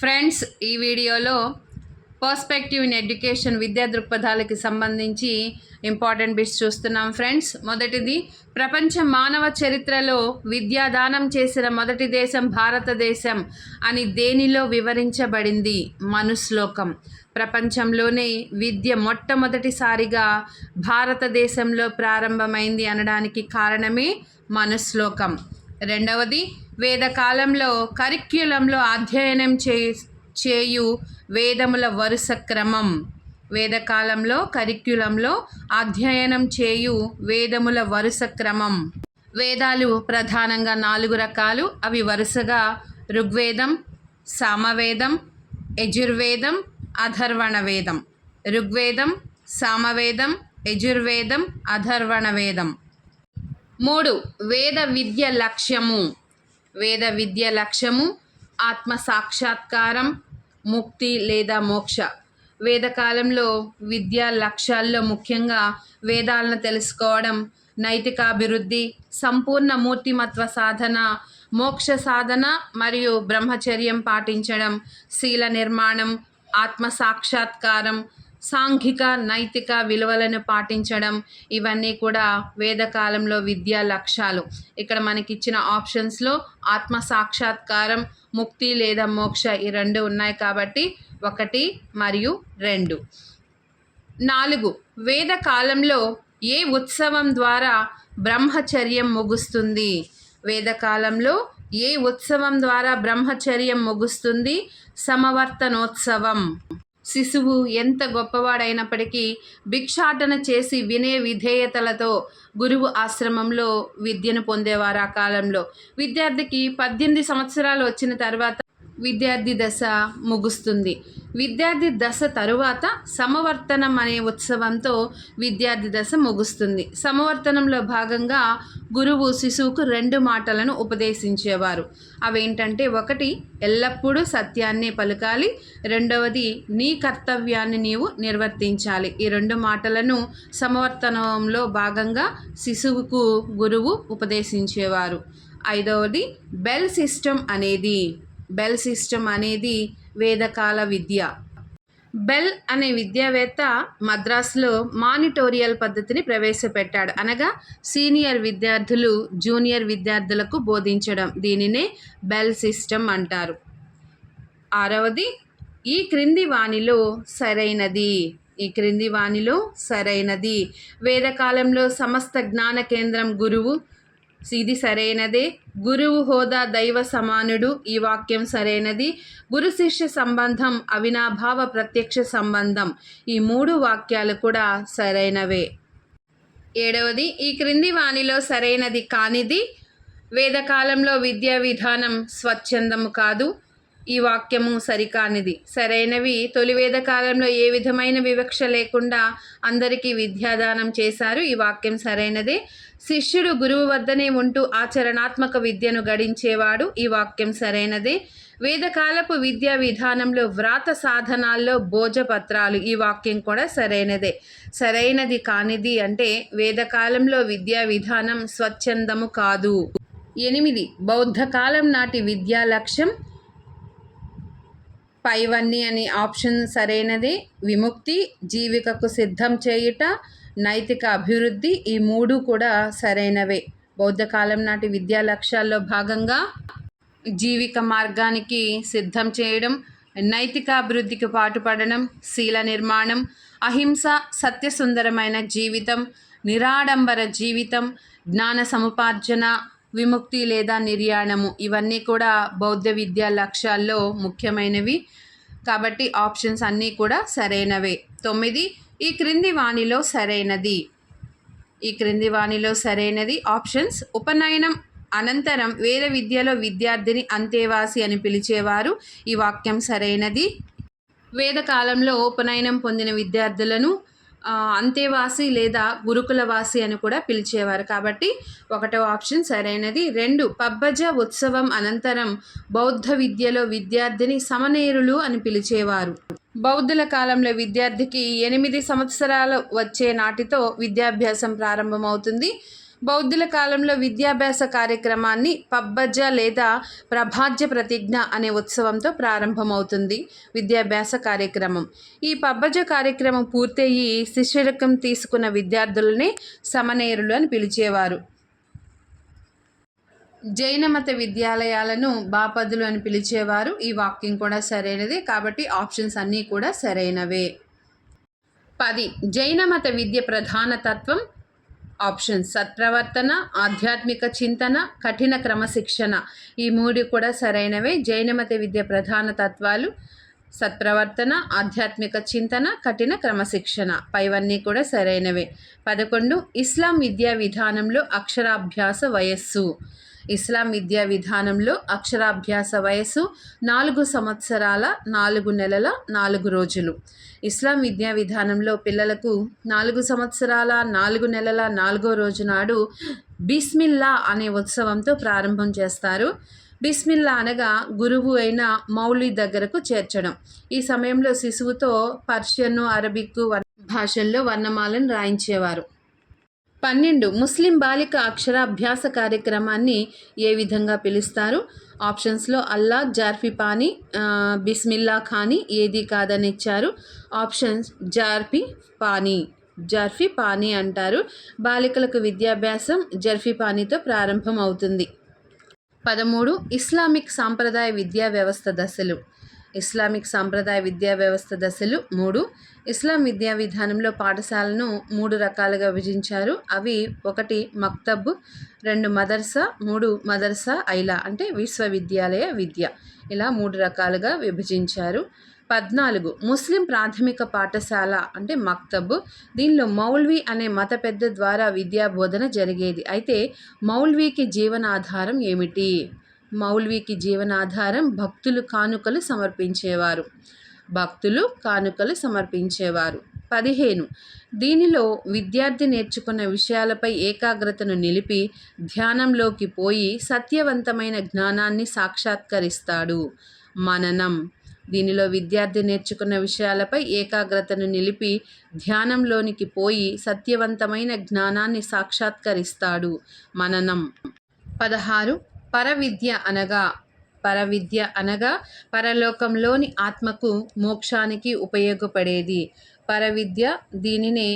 Friends ఈ వీడియోలో perspective in education విద్యా దృక్పథాలకి సంబంధించి ఇంపార్టెంట్ బిట్స్ చూస్తున్నాం ఫ్రెండ్స్. మొదటిది ప్రపంచ మానవ చరిత్రలో విద్యాదానం చేసిన మొదటి దేశం భారతదేశం అని దేనిలో వివరించబడింది? మనుశ్లోకం. ప్రపంచంలోనే విద్య మొట్టమొదటిసారిగా భారతదేశంలో ప్రారంభమైంది అనడానికి కారణమే మనుశ్లోకం. రెండవది వేదకాలంలో కరిక్యులంలో అధ్యయనం చే చేయు వేదముల వరుస క్రమం. వేదకాలంలో కరిక్యులంలో అధ్యయనం చేయు వేదముల వరుస క్రమం. వేదాలు ప్రధానంగా నాలుగు రకాలు. అవి వరుసగా ఋగ్వేదం సామవేదం యజుర్వేదం అధర్వణ వేదం ఋగ్వేదం సామవేదం యజుర్వేదం అధర్వణ వేదం మూడు. వేద విద్య లక్ష్యము. వేద విద్య లక్ష్యము ఆత్మ సాక్షాత్కారం ముక్తి లేదా మోక్ష. వేదకాలంలో విద్యా లక్ష్యాల్లో ముఖ్యంగా వేదాలను తెలుసుకోవడం నైతికాభివృద్ధి సంపూర్ణ మూర్తిమత్వ సాధన మోక్ష సాధన మరియు బ్రహ్మచర్యం పాటించడం శీల నిర్మాణం ఆత్మ సాక్షాత్కారం సాంఘిక నైతిక విలువలను పాటించడం ఇవన్నీ కూడా వేదకాలంలో విద్యా లక్ష్యాలు. ఇక్కడ మనకి ఇచ్చిన ఆప్షన్స్లో ఆత్మ సాక్షాత్కారం ముక్తి లేదా మోక్ష ఈ రెండు ఉన్నాయి కాబట్టి ఒకటి మరియు రెండు. నాలుగు వేదకాలంలో ఏ ఉత్సవం ద్వారా బ్రహ్మచర్యం ముగుస్తుంది? వేదకాలంలో ఏ ఉత్సవం ద్వారా బ్రహ్మచర్యం ముగుస్తుంది? సమవర్తనోత్సవం. శిశువు ఎంత గొప్పవాడైనప్పటికీ భిక్షాటన చేసి వినే విధేయతలతో గురువు ఆశ్రమంలో విద్యను పొందేవారు ఆ కాలంలో. విద్యార్థికి పద్దెనిమిది సంవత్సరాలు వచ్చిన తర్వాత విద్యార్థి దశ ముగుస్తుంది. విద్యార్థి దశ తరువాత సమవర్తనం అనే ఉత్సవంతో విద్యార్థి దశ ముగుస్తుంది. సమవర్తనంలో భాగంగా గురువు శిశువుకు రెండు మాటలను ఉపదేశించేవారు. అవేంటంటే ఒకటి ఎల్లప్పుడూ సత్యాన్నే పలకాలి. రెండవది నీ కర్తవ్యాన్ని నీవు నిర్వర్తించాలి. ఈ రెండు మాటలను సమవర్తనంలో భాగంగా శిశువుకు గురువు ఉపదేశించేవారు. ఐదవది బెల్ సిస్టమ్ అనేది బెల్ సిస్టమ్ అనేది వేదకాల విద్య. బెల్ అనే విద్యావేత్త మద్రాసులో మానిటోరియల్ పద్ధతిని ప్రవేశపెట్టాడు. అనగా సీనియర్ విద్యార్థులు జూనియర్ విద్యార్థులకు బోధించడం. దీనినే బెల్ సిస్టమ్ అంటారు. ఆరవది ఈ క్రింది వాణిలో సరైనది. ఈ క్రింది వాణిలో సరైనది. వేదకాలంలో సమస్త జ్ఞాన కేంద్రం గురువు ఇది సరైనదే. గురువు హోదా దైవ సమానుడు ఈ వాక్యం సరైనది. గురు శిష్య సంబంధం అవినాభావ ప్రత్యక్ష సంబంధం ఈ మూడు వాక్యాలు కూడా సరైనవే. ఏడవది ఈ క్రింది వాణిలో సరైనది కానిది. వేదకాలంలో విద్యా విధానం స్వచ్ఛందము కాదు. ఈ వాక్యము సరికానిది. సరైనవి తొలివేద కాలంలో ఏ విధమైన వివక్ష లేకుండా అందరికీ విద్యాదానం చేశారు. ఈ వాక్యం సరైనదే. శిష్యుడు గురువు వద్దనే ఉంటూ ఆచరణాత్మక విద్యను గడించేవాడు. ఈ వాక్యం సరైనదే. వేదకాలపు విద్యా విధానంలో వ్రాత సాధనాల్లో భోజపత్రాలు. ఈ వాక్యం కూడా సరైనదే. సరైనది కానిది అంటే వేదకాలంలో విద్యా విధానం స్వచ్ఛందము కాదు. ఎనిమిది. బౌద్ధ కాలం నాటి విద్యా లక్ష్యం పైవన్నీ అని ఆప్షన్ సరైనది. విముక్తి జీవికకు సిద్ధం చేయుట నైతిక అభివృద్ధి ఈ మూడు కూడా సరైనవే. బౌద్ధ కాలం నాటి విద్యా లక్ష్యాల్లో భాగంగా జీవిక మార్గానికి సిద్ధం చేయడం నైతిక అభివృద్ధికి పాటుపడడం శీల నిర్మాణం అహింస సత్యసుందరమైన జీవితం నిరాడంబర జీవితం జ్ఞాన సముపార్జన విముక్తి లేదా నిర్యాణము ఇవన్నీ కూడా బౌద్ధ విద్యా లక్ష్యాల్లో ముఖ్యమైనవి. కాబట్టి ఆప్షన్స్ అన్నీ కూడా సరైనవే. తొమ్మిది ఈ క్రింది వాణిలో సరైనది. ఈ క్రింది వాణిలో సరైనది. ఆప్షన్స్ ఉపనయనం అనంతరం వేరే విద్యలో విద్యార్థిని అంతేవాసి అని పిలిచేవారు. ఈ వాక్యం సరైనది. వేదకాలంలో ఉపనయనం పొందిన విద్యార్థులను అంతేవాసి లేదా గురుకులవాసి అని కూడా పిలిచేవారు. కాబట్టి ఒకటో ఆప్షన్ సరైనది. రెండు పబ్బజ ఉత్సవం అనంతరం బౌద్ధ విద్యలో విద్యార్థిని సమనేరులు అని పిలిచేవారు. బౌద్ధుల కాలంలో విద్యార్థికి ఎనిమిది సంవత్సరాలు వచ్చే నాటితో విద్యాభ్యాసం ప్రారంభమవుతుంది. బౌద్ధుల కాలంలో విద్యాభ్యాస కార్యక్రమాన్ని పబ్బజ్జ లేదా ప్రభాజ్య ప్రతిజ్ఞ అనే ఉత్సవంతో ప్రారంభమవుతుంది విద్యాభ్యాస కార్యక్రమం. ఈ పబ్బజ కార్యక్రమం పూర్తయి శిష్యరకం తీసుకున్న విద్యార్థులనే సమనేరులు అని పిలిచేవారు. జైన మత విద్యాలయాలను బాపదులు అని పిలిచేవారు. ఈ వాక్యం కూడా సరైనదే కాబట్టి ఆప్షన్స్ అన్నీ కూడా సరైనవే. పది. జైన మత విద్య ప్రధాన తత్వం ఆప్షన్ సత్ప్రవర్తన ఆధ్యాత్మిక చింతన కఠిన క్రమశిక్షణ. ఈ మూడు కూడా సరైనవే. జైనమత విద్య ప్రధాన తత్వాలు సత్ప్రవర్తన ఆధ్యాత్మిక చింతన కఠిన క్రమశిక్షణ. పైవన్నీ కూడా సరైనవే. పదకొండు ఇస్లాం విద్యా విధానంలో అక్షరాభ్యాస వయస్సు. ఇస్లాం విద్యా విధానంలో అక్షరాభ్యాస వయస్సు నాలుగు సంవత్సరాల నాలుగు నెలల నాలుగు రోజులు. ఇస్లాం విద్యా విధానంలో పిల్లలకు నాలుగు సంవత్సరాల నాలుగు నెలల నాలుగో రోజు నాడు బిస్మిల్లా అనే ఉత్సవంతో ప్రారంభం చేస్తారు. బిస్మిల్లా అనగా గురువు అయిన మౌలి దగ్గరకు చేర్చడం. ఈ సమయంలో శిశువుతో పర్షియన్ అరబిక్ భాషల్లో వర్ణమాలను రాయించేవారు. పన్నెండు ముస్లిం బాలిక అక్షరాభ్యాస కార్యక్రమాన్ని ఏ విధంగా పిలుస్తారు? ఆప్షన్స్లో అల్లా జార్ఫీ పానీ బిస్మిల్లా ఖానీ ఏది కాదని ఇచ్చారు. ఆప్షన్స్ జార్ఫీ పానీ. జర్ఫీ పానీ అంటారు. బాలికలకు విద్యాభ్యాసం జర్ఫీ పానీతో ప్రారంభం అవుతుంది పదమూడు ఇస్లామిక్ సాంప్రదాయ విద్యా వ్యవస్థ దశలు. ఇస్లామిక్ సాంప్రదాయ విద్యా వ్యవస్థ దశలు మూడు. ఇస్లాం విద్యా విధానంలో పాఠశాలను మూడు రకాలుగా విభజించారు. అవి ఒకటి మక్తబ్ రెండు మదర్సా మూడు మదర్సా ఐలా అంటే విశ్వవిద్యాలయ విద్య. ఇలా మూడు రకాలుగా విభజించారు. పద్నాలుగు. ముస్లిం ప్రాథమిక పాఠశాల అంటే మక్తబ్. దీనిలో మౌల్వీ అనే మత పెద్ద ద్వారా విద్యా బోధన జరిగేది. అయితే మౌల్వీకి జీవనాధారం ఏమిటి? మౌల్వీకి జీవనాధారం భక్తులు కానుకలు సమర్పించేవారు. భక్తులు కానుకలు సమర్పించేవారు. పదిహేను. దీనిలో విద్యార్థి నేర్చుకున్న విషయాలపై ఏకాగ్రతను నిలిపి ధ్యానంలోకి పోయి సత్యవంతమైన జ్ఞానాన్ని సాక్షాత్కరిస్తాడు. మననం. దీనిలో విద్యార్థి నేర్చుకున్న విషయాలపై ఏకాగ్రతను నిలిపి ధ్యానంలోనికి పోయి సత్యవంతమైన జ్ఞానాన్ని సాక్షాత్కరిస్తాడు. మననం. పదహారు. పరవిద్య అనగా పరవిద్య అనగా పరలోకంలోని ఆత్మకు మోక్షానికి ఉపయోగపడేది. పరవిద్య దీనినే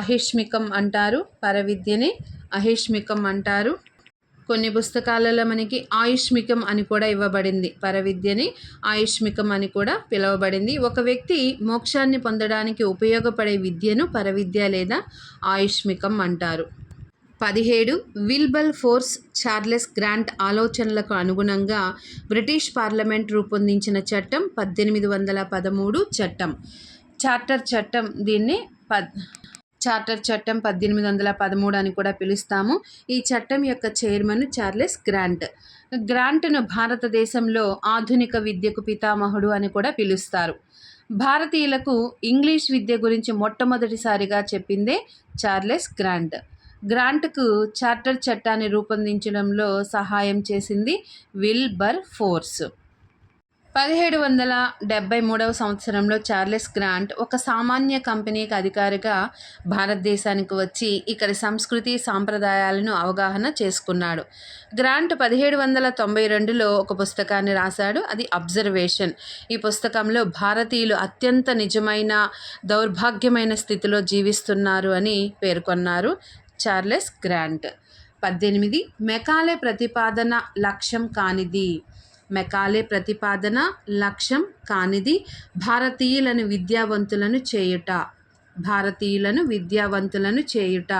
అహిష్మికం అంటారు. పరవిద్యని అహిష్మికం అంటారు. కొన్ని పుస్తకాలలో మనకి ఆయుష్మికం అని కూడా ఇవ్వబడింది. పరవిద్యని ఆయుష్మికం అని కూడా పిలువబడింది. ఒక వ్యక్తి మోక్షాన్ని పొందడానికి ఉపయోగపడే విద్యను పరవిద్య లేదా ఆయుష్మికం అంటారు. పదిహేడు విల్బల్ ఫోర్స్ చార్లెస్ గ్రాంట్ ఆలోచనలకు అనుగుణంగా బ్రిటిష్ పార్లమెంట్ రూపొందించిన చట్టం పద్దెనిమిది వందల పదమూడు చట్టం. చార్టర్ చట్టం దీన్ని పద్ చార్టర్ చట్టం పద్దెనిమిది వందల పదమూడు అని కూడా పిలుస్తాము. ఈ చట్టం యొక్క చైర్మన్ చార్లెస్ గ్రాంట్. గ్రాంట్ను భారతదేశంలో ఆధునిక విద్యకు పితామహుడు అని కూడా పిలుస్తారు. భారతీయులకు ఇంగ్లీష్ విద్య గురించి మొట్టమొదటిసారిగా చెప్పిందే చార్లెస్ గ్రాంట్. గ్రాంట్కు చార్టర్ చట్టాన్ని రూపొందించడంలో సహాయం చేసింది విల్బర్ ఫోర్స్. పదిహేడు వందల డెబ్బై మూడవ సంవత్సరంలో చార్లెస్ గ్రాంట్ ఒక సామాన్య కంపెనీకి అధికారిగా భారతదేశానికి వచ్చి ఇక్కడి సంస్కృతి సాంప్రదాయాలను అవగాహన చేసుకున్నాడు. గ్రాంట్ పదిహేడు వందల తొంభై రెండులో ఒక పుస్తకాన్ని రాశాడు. అది అబ్జర్వేషన్. ఈ పుస్తకంలో భారతీయులు అత్యంత నిజమైన దౌర్భాగ్యమైన స్థితిలో జీవిస్తున్నారు అని పేర్కొన్నారు. Charles grant. పద్దెనిమిది మెకాలే ప్రతిపాదన లక్ష్యం కానిది. మెకాలే ప్రతిపాదన లక్ష్యం కానిది భారతీయులను విద్యావంతులను చేయుట. భారతీయులను విద్యావంతులను చేయుట.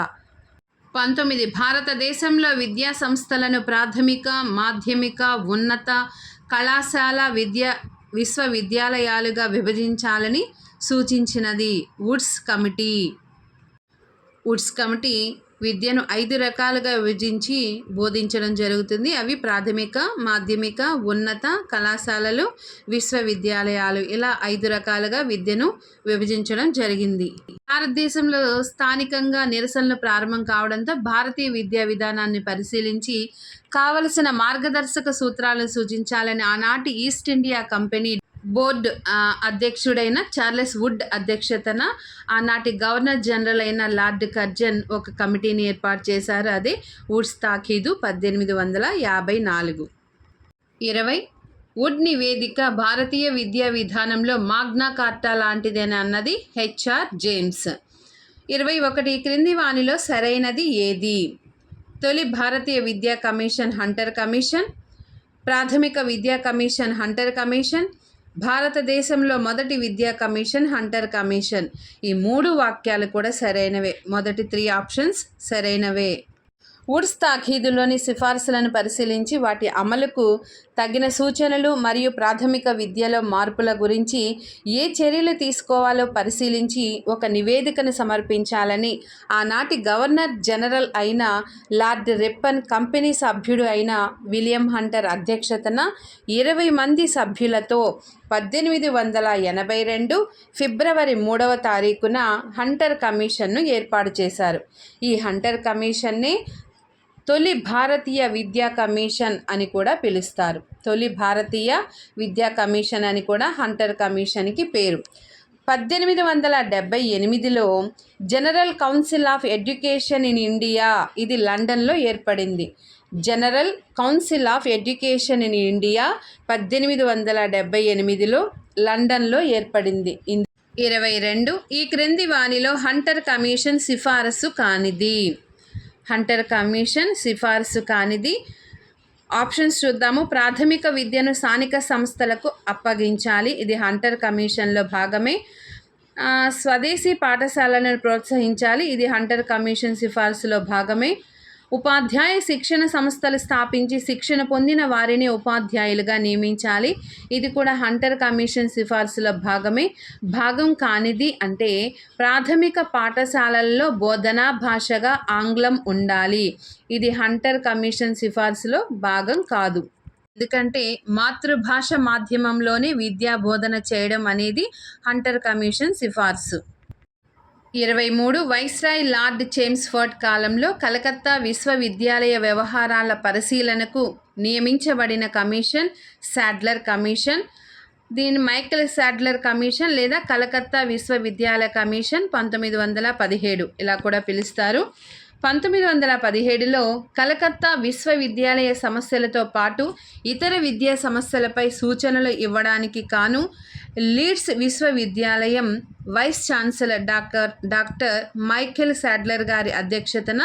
పంతొమ్మిది భారతదేశంలో విద్యా సంస్థలను ప్రాథమిక మాధ్యమిక ఉన్నత కళాశాల విద్యా విశ్వవిద్యాలయాలుగా విభజించాలని సూచించినది వుడ్స్ కమిటీ. వుడ్స్ కమిటీ విద్యను ఐదు రకాలుగా విభజించి బోధించడం జరుగుతుంది. అవి ప్రాథమిక మాధ్యమిక ఉన్నత కళాశాలలు విశ్వవిద్యాలయాలు ఇలా ఐదు రకాలుగా విద్యను విభజించడం జరిగింది. భారతదేశంలో స్థానికంగా నిరసనలు ప్రారంభం కావడంతో భారతీయ విద్యా విధానాన్ని పరిశీలించి కావలసిన మార్గదర్శక సూత్రాలను సూచించాలని ఆనాటి ఈస్ట్ ఇండియా కంపెనీ బోర్డు అధ్యక్షుడైన చార్లెస్ వుడ్ అధ్యక్షతన ఆనాటి గవర్నర్ జనరల్ అయిన లార్డ్ కర్జన్ ఒక కమిటీని ఏర్పాటు చేశారు. అదే వుడ్స్ తాకీదు పద్దెనిమిది వందల యాభై నాలుగు. ఇరవై వుడ్ నివేదిక భారతీయ విద్యా విధానంలో మాగ్నా కార్టా లాంటిదేనా అన్నది హెచ్ఆర్ జేమ్స్. ఇరవై ఒకటి క్రింది వానిలో సరైనది ఏది? తొలి భారతీయ విద్యా కమిషన్ హంటర్ కమిషన్ ప్రాథమిక విద్యా కమిషన్ హంటర్ కమిషన్ భారతదేశంలో మొదటి విద్యా కమిషన్ హంటర్ కమిషన్. ఈ మూడు వాక్యాలు కూడా సరైనవే. మొదటి త్రీ ఆప్షన్స్ సరైనవే. వుడ్స్ తాఖీదులోని సిఫార్సులను పరిశీలించి వాటి అమలుకు తగిన సూచనలు మరియు ప్రాథమిక విద్యలో మార్పుల గురించి ఏ చర్యలు తీసుకోవాలో పరిశీలించి ఒక నివేదికను సమర్పించాలని ఆనాటి గవర్నర్ జనరల్ అయిన లార్డ్ రిప్పన్ కంపెనీ సభ్యుడు అయిన విలియం హంటర్ అధ్యక్షతన ఇరవై మంది సభ్యులతో పద్దెనిమిది వందల ఎనభై రెండు ఫిబ్రవరి మూడవ తారీఖున హంటర్ కమిషన్ను ఏర్పాటు చేశారు. ఈ హంటర్ కమిషన్ని తొలి భారతీయ విద్యా కమిషన్ అని కూడా పిలుస్తారు. తొలి భారతీయ విద్యా కమిషన్ అని కూడా హంటర్ కమిషన్కి పేరు. పద్దెనిమిది వందల డెబ్బై ఎనిమిదిలో general council of education in India ఇది లండన్లో ఏర్పడింది. General council of education in India పద్దెనిమిది వందల డెబ్బై ఎనిమిదిలో లండన్లో ఏర్పడింది. ఇరవై రెండు ఈ క్రింది వానిలో హంటర్ కమిషన్ సిఫారసు కానిది. హంటర్ కమిషన్ సిఫారసు కానిది. ఆప్షన్స్ చూద్దాము. ప్రాథమిక విద్యను స్థానిక సంస్థలకు అప్పగించాలి. ఇది హంటర్ కమిషన్లో భాగమే. స్వదేశీ పాఠశాలను ప్రోత్సహించాలి. ఇది హంటర్ కమిషన్ సిఫార్సులో భాగమే. ఉపాధ్యాయ శిక్షణ సంస్థలు స్థాపించి శిక్షణ పొందిన వారిని ఉపాధ్యాయులుగా నియమించాలి. ఇది కూడా హంటర్ కమిషన్ సిఫార్సుల భాగమే. భాగం కానిది అంటే ప్రాథమిక పాఠశాలల్లో బోధనా భాషగా ఆంగ్లం ఉండాలి. ఇది హంటర్ కమిషన్ సిఫార్సులో భాగం కాదు. ఎందుకంటే మాతృభాష మాధ్యమంలోనే విద్యా బోధన చేయడం అనేది హంటర్ కమిషన్ సిఫార్సు. ఇరవై మూడు వైస్రాయ్ లార్డ్ చేమ్స్ఫర్డ్ కాలంలో కలకత్తా విశ్వవిద్యాలయ వ్యవహారాల పరిశీలనకు నియమించబడిన కమిషన్ శాడ్లర్ కమిషన్ దీని మైకేల్ శాడ్లర్ కమిషన్ లేదా కలకత్తా విశ్వవిద్యాలయ కమిషన్ పంతొమ్మిది వందల పదిహేడు ఇలా కూడా పిలుస్తారు. పంతొమ్మిది వందల పదిహేడులో కలకత్తా విశ్వవిద్యాలయ సమస్యలతో పాటు ఇతర విద్యా సమస్యలపై సూచనలు ఇవ్వడానికి కాను లీడ్స్ విశ్వవిద్యాలయం vice chancellor doctor doctor Michael Sadler గారి అధ్యక్షతన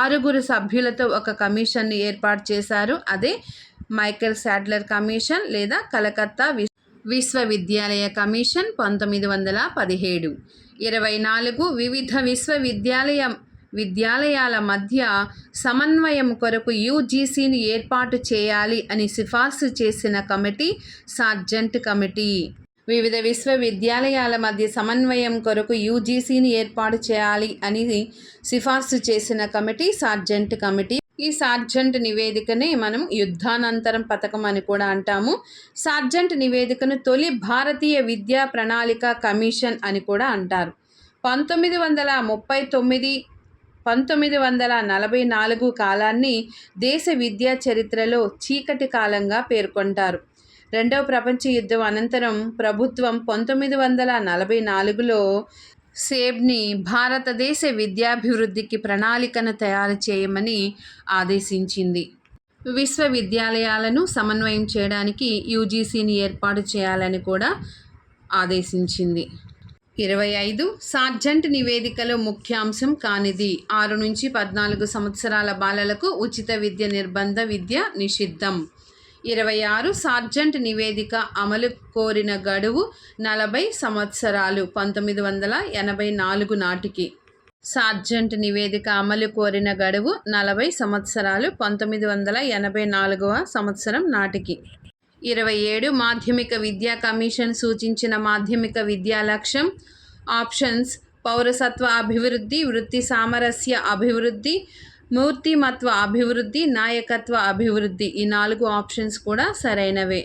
ఆరుగురు సభ్యులతో ఒక కమిషన్ను ఏర్పాటు చేశారు. అదే మైఖెల్ శాడ్లర్ కమిషన్ లేదా కలకత్తా విశ్వవిద్యాలయ కమిషన్ పంతొమ్మిది వందల పదిహేడు. ఇరవై నాలుగు వివిధ విశ్వవిద్యాలయ విద్యాలయాల మధ్య సమన్వయం కొరకు యూజీసీని ఏర్పాటు చేయాలి అని సిఫార్సు చేసిన కమిటీ సార్జెంట్ కమిటీ వివిధ విశ్వవిద్యాలయాల మధ్య సమన్వయం కొరకు యూజీసీని ఏర్పాటు చేయాలి అని సిఫార్సు చేసిన కమిటీ సార్జెంట్ కమిటీ. ఈ సార్జెంట్ నివేదికనే మనం యుద్ధానంతరం పథకం అని కూడా అంటాము. సార్జెంట్ నివేదికను తొలి భారతీయ విద్యా ప్రణాళిక కమిషన్ అని కూడా అంటారు. పంతొమ్మిది వందల ముప్పై తొమ్మిది పంతొమ్మిది వందల నలభై నాలుగు కాలాన్ని దేశ విద్యా చరిత్రలో చీకటి కాలంగా పేర్కొంటారు. రెండవ ప్రపంచ యుద్ధం అనంతరం ప్రభుత్వం పంతొమ్మిది వందల నలభై నాలుగులో సేబ్ని భారతదేశ విద్యాభివృద్ధికి ప్రణాళికను తయారు చేయమని ఆదేశించింది. విశ్వవిద్యాలయాలను సమన్వయం చేయడానికి యూజీసీని ఏర్పాటు చేయాలని కూడా ఆదేశించింది. ఇరవై ఐదు సార్జెంట్ నివేదికలో ముఖ్యాంశం కానిది. ఆరు నుంచి పద్నాలుగు సంవత్సరాల బాలలకు ఉచిత విద్య నిర్బంధ విద్య నిషిద్ధం. ఇరవై ఆరు సార్జెంట్ నివేదిక అమలు కోరిన గడువు నలభై సంవత్సరాలు పంతొమ్మిది వందల ఎనభై నాలుగు నాటికి. సార్జెంట్ నివేదిక అమలు కోరిన గడువు నలభై సంవత్సరాలు పంతొమ్మిది వందల ఎనభై నాలుగవ సంవత్సరం నాటికి. ఇరవై ఏడు మాధ్యమిక విద్యా కమిషన్ సూచించిన మాధ్యమిక విద్యా లక్ష్యం ఆప్షన్స్ పౌరసత్వ అభివృద్ధి వృత్తి సామరస్య అభివృద్ధి మూర్తిమత్వ అభివృద్ధి నాయకత్వ అభివృద్ధి ఈ నాలుగు ఆప్షన్స్ కూడా సరైనవే.